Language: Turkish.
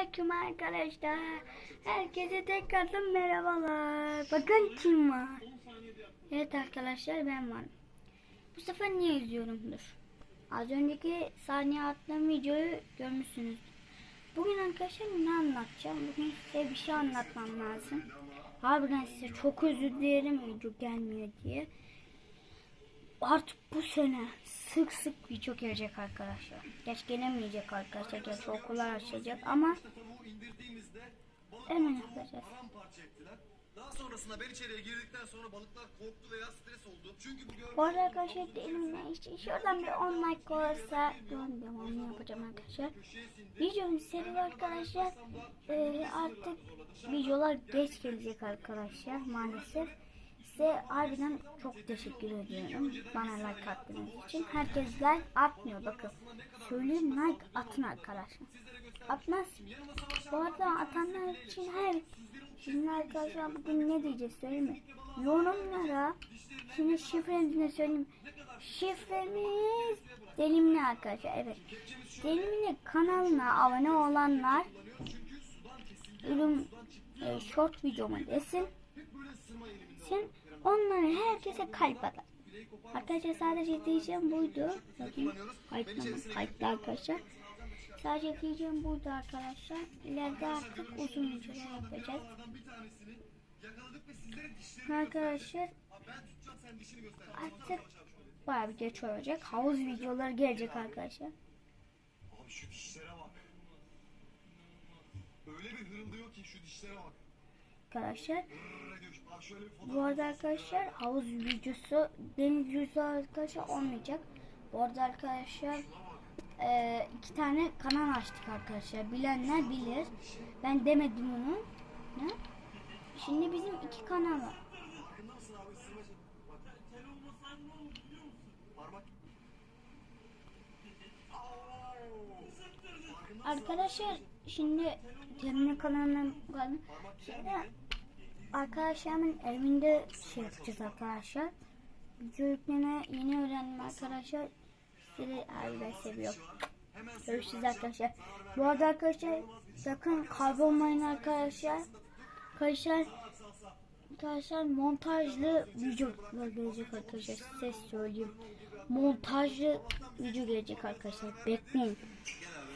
Selamünaleyküm arkadaşlar. Herkese tekrardan merhabalar. Bakın kim var. Evet arkadaşlar ben varım. Bu sefer niye izliyorumdur? Az önceki saniye attığım videoyu görmüşsünüz. Bugün arkadaşlar ne anlatacağım? Bugün size bir şey anlatmam lazım. Harbiden size çok özür dilerim video gelmiyor diye. Artık bu sene sık sık video gelecek arkadaşlar. Geç gelemeyecek arkadaşlar. Geç okullar açacak ama hemen yapacağız. Daha sonrasında ben içeriye girdikten sonra balıklar korktu veya stres oldu. Çünkü bu gördüğünüz Bu arada arkadaşlar elimle işte şuradan bir 10 like olursa ben devamını yapacağım arkadaşlar. Videonun seri arkadaşlar Ee, artık videolar geç gelecek arkadaşlar maalesef. Size harbiden çok teşekkür ediyorum bana like attığınız için. Herkes like atmıyor bakın. Söyleyeyim like atın arkadaşlar. Atmaz. Bu arada atanlar için her Şimdi arkadaşlar bugün ne diyeceğiz söyleyeyim mi? Yorumlara şimdi şifremizi söyleyeyim. Şifremiz Delimli arkadaşlar evet. Delimli kanalına abone olanlar ürün e, short videomu desin. Sen onları herkese kalp atar. Arkadaşlar sadece diyeceğim buydu. Bakın kayıtlı, kayıtlı arkadaşlar. Sadece diyeceğim buydu arkadaşlar. İleride artık uzun videolar yapacağız. Arkadaşlar artık bayağı bir geç olacak. Havuz videoları gelecek arkadaşlar. Abi şu dişlere bak. Öyle bir hırıldıyor ki şu dişlere bak. Arkadaşlar bu arada arkadaşlar havuz videosu deniz videosu arkadaşlar olmayacak. Bu arada arkadaşlar e, iki tane kanal açtık arkadaşlar. Bilenler bilir. Ben demedim onu. Şimdi bizim iki kanal var. Farkında mısın abi? Isırma şey. Bak. Parmak. Arkadaşlar şimdi kanalına bakalım. Şimdi arkadaşlarımın evinde şey yapacağız arkadaşlar. Video yükleme yeni öğrendim arkadaşlar. Sizi harbiden seviyorum. Görüşürüz arkadaşlar. Bu arada arkadaşlar sakın kaybolmayın arkadaşlar. Arkadaşlar Arkadaşlar montajlı videolar gelecek arkadaşlar. Ses söyleyeyim. Montajlı video gelecek arkadaşlar. Bekleyin.